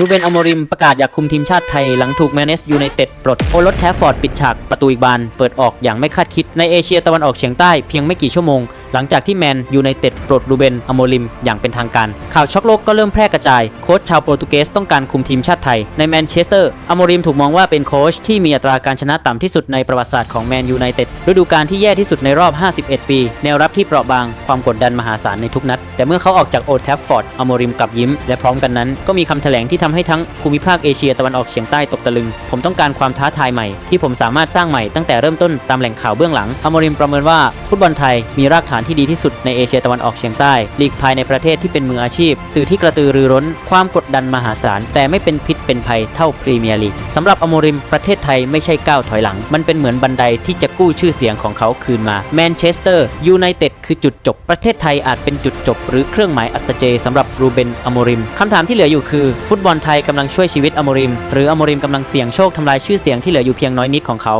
รูเบนอมริมประกาศอยากคุมทีมชาติไทย หลังถูกแมนเนสยูไนเต็ดปลด โอรสแทฟฟอร์ดปิดฉากประตูอีกบาน เปิดออกอย่างไม่คาดคิดในเอเชียตะวันออกเฉียงใต้เพียงไม่กี่ชั่วโมงหลังจากที่แมนยูไนเต็ดปลดรูเบนอโมริมอย่างเป็นทางการ ข่าวช็อกโลกก็เริ่มแพร่กระจาย โค้ชชาวโปรตุเกสต้องการคุมทีมชาติไทย ในแมนเชสเตอร์อโมริมถูกมองว่าเป็นโค้ชที่มีอัตราการชนะต่ำที่สุดในประวัติศาสตร์ของแมนยูไนเต็ดฤดูกาลที่แย่ที่สุดในรอบ 51 ปี แนวรับที่เปราะบางความกดดันมหาศาลในทุกนัด แต่เมื่อเขาออกจากโอ d แทฟฟอร์ดอโมริมกลับยิ้ม และพร้อมกันนั้นก็มีคำแถลงที่ทำให้ทั้งภูมิภาคเอเชียตะวันออกเฉียงใต้ตกตะลึง ผมต้องการความท้าทายใหม่ที่ผมสามารถสร้างใหม่ตั้งแต่เริ่มต้นตามแหล่งข่าวเบื้องหลังอโมริมประเมินว่าฟุตบอลไทยมีรากฐานที่ดีที่สุดในเอเชียตะวันออกเฉียงใต้ลีกภายในประเทศที่เป็นมืออาชีพ สื่อที่กระตือรือร้น ความกดดันมหาศาล แต่ไม่เป็นพิษเป็นภัยเท่าพรีเมียร์ลีกสำหรับอโมริมประเทศไทยไม่ใช่ก้าวถอยหลัง มันเป็นเหมือนบันไดที่จะกู้ชื่อเสียงของเขาคืนมาแมนเชสเตอร์ยูไนเต็ดคือจุดจบประเทศไทยอาจเป็นจุดจบ หรือเครื่องหมายอัศเจสำหรับรูเบนอโมริมคำถามที่เหลืออยู่คือ ฟุตบอลไทยกำลังช่วยชีวิตอโมริม หรืออโมริมกำลังเสี่ยงโชคทำลายชื่อเสียงที่เหลืออยู่เพียงน้อยนิดของเขา